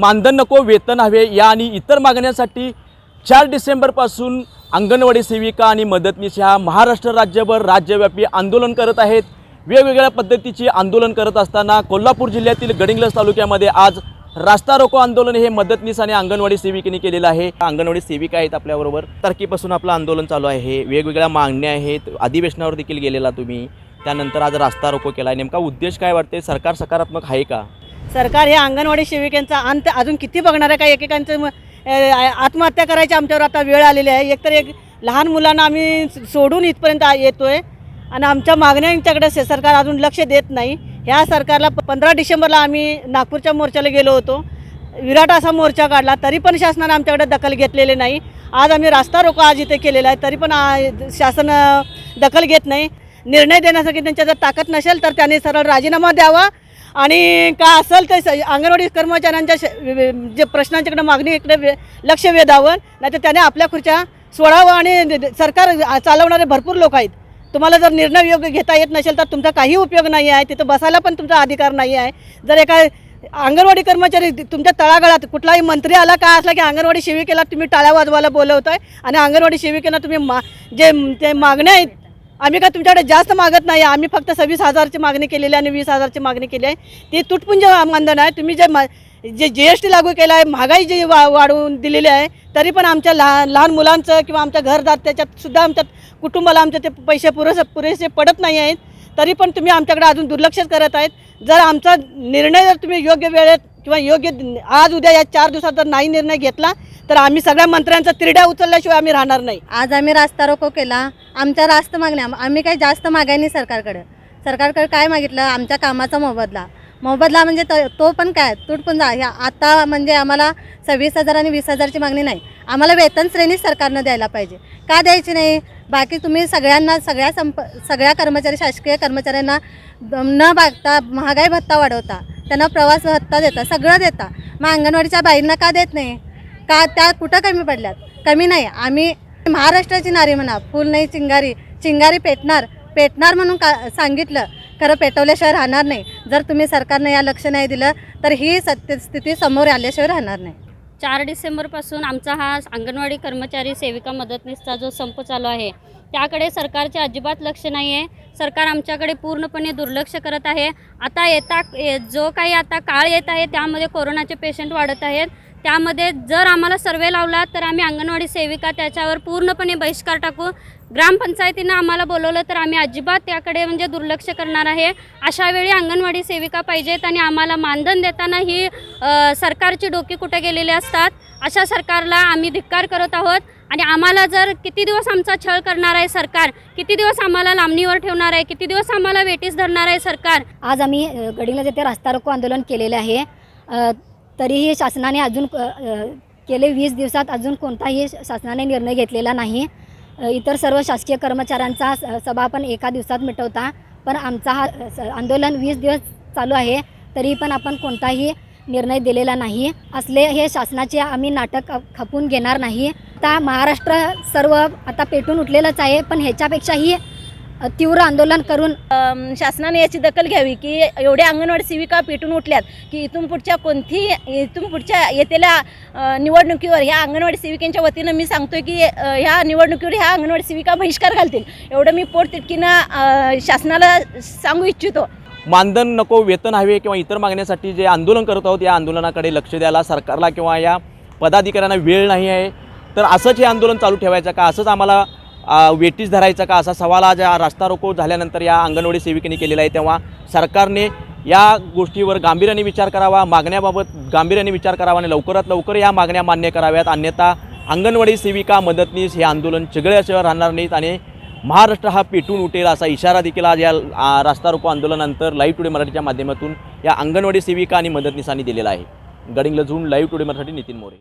मानधन नको वेतन हवे या आणि इतर मागण्यांसाठी चार डिसेंबरपासून अंगणवाडी सेविका आणि मदतनीस ह्या महाराष्ट्र राज्यभर राज्यव्यापी आंदोलन करत आहेत. वेगवेगळ्या पद्धतीची आंदोलन करत असताना कोल्हापूर जिल्ह्यातील गडिंग्लज तालुक्यामध्ये आज रास्ता रोको आंदोलन हे मदतनीस आणि अंगणवाडी सेविकेने केलेलं आहे. अंगणवाडी सेविका आहेत आपल्याबरोबर. तारखेपासून आपलं आंदोलन चालू आहे. वेगवेगळ्या मागण्या आहेत. अधिवेशनावर देखील गेलेला तुम्ही. त्यानंतर आज रास्ता रोको केला आहे नेमका उद्देश काय वाटते सरकार सकारात्मक आहे का? सरकार हे अंगणवाडी सेविकांचा अंत अजून किती बघणार आहे? का एकेकांचं आत्महत्या करायची आमच्यावर आता वेळ आलेली आहे. एकतर एक लहान मुलांना आम्ही सोडून इथपर्यंत येतो आहे आणि आमच्या मागण्यांच्याकडे से- सरकार अजून लक्ष देत नाही. ह्या सरकारला पंधरा डिसेंबरला आम्ही नागपूरच्या मोर्चाला गेलो होतो. विराट असा मोर्चा काढला तरी पण शासनाने आमच्याकडे दखल घेतलेली नाही. आज आम्ही रास्ता रोको आज इथे केलेला आहे तरी पण शासन दखल घेत नाही. निर्णय देण्यासाठी त्यांच्या जर ताकद नसेल तर त्यांनी सरळ राजीनामा द्यावा. आणि का असेल ते स- अंगणवाडी कर्मचाऱ्यांच्या श- जे प्रश्नांच्याकडे मागणी इकडे वे- लक्ष वेधावं. नाही तर त्याने आपल्या खुर्च्या सोडावं आणि सरकार चालवणारे भरपूर लोक आहेत. तुम्हाला जर निर्णय योग्य घेता येत नसेल तर तुमचा काही उपयोग नाही आहे. तिथं बसायला पण तुमचा अधिकार नाही आहे. जर एका अंगणवाडी कर्मचारी तुमच्या तळागाळात कुठलाही मंत्री आला काय असला की अंगणवाडी सेविकेला तुम्ही टाळ्या वाजवायला बोलवताय. आणि अंगणवाडी सेविकेला तुम्ही मा जे ते मागण्या आहेत आम्ही काय तुमच्याकडे जास्त मागत नाही. आम्ही फक्त सव्वीस हजारची मागणी केलेली आहे आणि वीस हजारची मागणी केली आहे. ती तुटपुंज मानधन आहे. तुम्ही जे मा जे जी एस टी लागू केलं आहे महागाई जी वा वाढवून दिलेली आहे तरी पण आमच्या लहान लहान मुलांचं किंवा आमच्या घरदार त्याच्यात सुद्धा आमच्या कुटुंबाला आमच्या ते पैसे पुरेसे पुरेसे पडत नाही आहेत. तरी पण तुम्ही आमच्याकडे अजून दुर्लक्षच करत आहेत. जर आमचा निर्णय जर तुम्ही योग्य वेळेत किंवा योग्य आज उद्या या चार दिवसात जर नाही निर्णय घेतला तर आम्ही सगळ्या मंत्र्यांचा तिरड्या उचलल्याशिवाय आम्ही राहणार नाही. आज आम्ही रास्ता रोको केला. आमच्या रास्त मागण्या आम्ही काही जास्त मागाय नाही सरकारकडे. सरकारकडे काय मागितलं? आमच्या कामाचा मोबदला. मोबदला म्हणजे तो, तो पण काय? तुटपुंजा ह्या आता म्हणजे आम्हाला सव्वीस हजार आणि वीस हजारची मागणी नाही. आम्हाला वेतन श्रेणी सरकारनं द्यायला पाहिजे. का द्यायची नाही? बाकी तुम्ही सगळ्यांना सगळ्या संप सगळ्या कर्मचारी शासकीय कर्मचाऱ्यांना न बागता महागाई भत्ता वाढवता त्यांना प्रवास भत्ता देता सगळं देता. मग अंगणवाडीच्या बाईंना का देत नाही? का त्या कुठं कमी पडल्यात? कमी नाही. आम्ही महाराष्ट्राची नारी म्हणा फुल नाही चिंगारी चिंगारी पेटणार पेटणार म्हणून का सांगितलं खरं पेटवल्याशिवाय राहणार नाही. जर तुम्ही सरकारनं या लक्ष नाही दिलं तर ही सत्यस्थिती समोर आल्याशिवाय राहणार नाही. चार डिसेंबरपासून आमचा हा अंगणवाडी कर्मचारी सेविका मदतनीसचा जो संप चालू आहे त्याकडे सरकारचे अजिबात लक्ष नाही आहे. सरकार आमच्याकडे पूर्णपणे दुर्लक्ष करत आहे. आता येता ए- जो काही आता काळ येत आहे त्यामध्ये कोरोनाचे पेशंट वाढत आहेत. त्यामध्ये जर आम्हाला सर्वे लावला तर आम्ही अंगणवाडी सेविका त्याच्यावर पूर्णपणे बहिष्कार टाकू. ग्रामपंचायतीनं आम्हाला बोलवलं तर आम्ही अजिबात त्याकडे म्हणजे दुर्लक्ष करणार आहे. अशा वेळी अंगणवाडी सेविका पाहिजेत आणि आम्हाला मानधन देताना ही सरकारची डोकी कुठे गेलेली असतात अशा सरकारला आम्ही धिक्कार करत आहोत. आणि आम्हाला जर किती दिवस आमचा छळ करणार आहे सरकार किती दिवस आम्हाला लांबणीवर ठेवणार आहे किती दिवस आम्हाला वेटीस धरणार आहे सरकार? आज आम्ही गडीला गडिंगला येथे रास्ता रोको आंदोलन केलेले आहे. तरीही शासनाने अजून अ, गेले वीस दिवसात अजून कोणताही शासनाने निर्णय घेतलेला नाही. इतर सर्व शासकीय कर्मचाऱ्यांचा स- सभा पण एका दिवसात मिटवता. पण आमचा हा स- आंदोलन वीस दिवस चालू आहे तरी पण आपण कोणताही निर्णय दिलेला नाही. असले हे शासनाचे आम्ही नाटक खपून घेणार नाही. आता महाराष्ट्र सर्व आता पेटून उठलेलंच आहे पण ह्याच्यापेक्षाही तीव्र आंदोलन करून शासनाने याची दखल घ्यावी की एवढ्या अंगणवाडी सेविका पेटून उठल्यात की इथून पुढच्या कोणती इथून पुढच्या येतेल्या निवडणुकीवर ह्या अंगणवाडी सेविकांच्या वतीनं मी सांगतोय की ह्या निवडणुकीवर ह्या अंगणवाडी सेविका बहिष्कार घालतील. एवढं मी पोटतिटकीनं अ, शासनाला सांगू इच्छितो. मानधन नको वेतन हवे किंवा इतर मागण्यासाठी जे आंदोलन करत आहोत या आंदोलनाकडे लक्ष द्यायला सरकारला किंवा या पदाधिकाऱ्यांना वेळ नाही आहे. तर असंच हे आंदोलन चालू ठेवायचं का? असंच आम्हाला वेटीस धरायचा का असा सवाल आज रास्ता रोको झाल्यानंतर या अंगणवाडी सेविकेने केलेला आहे. तेव्हा सरकारने या गोष्टीवर गांभीर्याने विचार करावा मागण्याबाबत गांभीर्याने विचार करावा आणि लवकरात लवकर या मागण्या मान्य कराव्यात. अन्यथा अंगणवाडी सेविका मदतनीस हे आंदोलन चिगळ्याशिवाय राहणार नाहीत आणि महाराष्ट्र हा पेटून उठेल असा इशारा देखील आज या रास्ता रोको आंदोलनानंतर लाईव्ह टुडे मराठीच्या माध्यमातून या अंगणवाडी सेविका आणि मदतनीसांनी दिलेला आहे. गडिंगला झून लाईव्ह टुडे मराठी नितीन मोरे.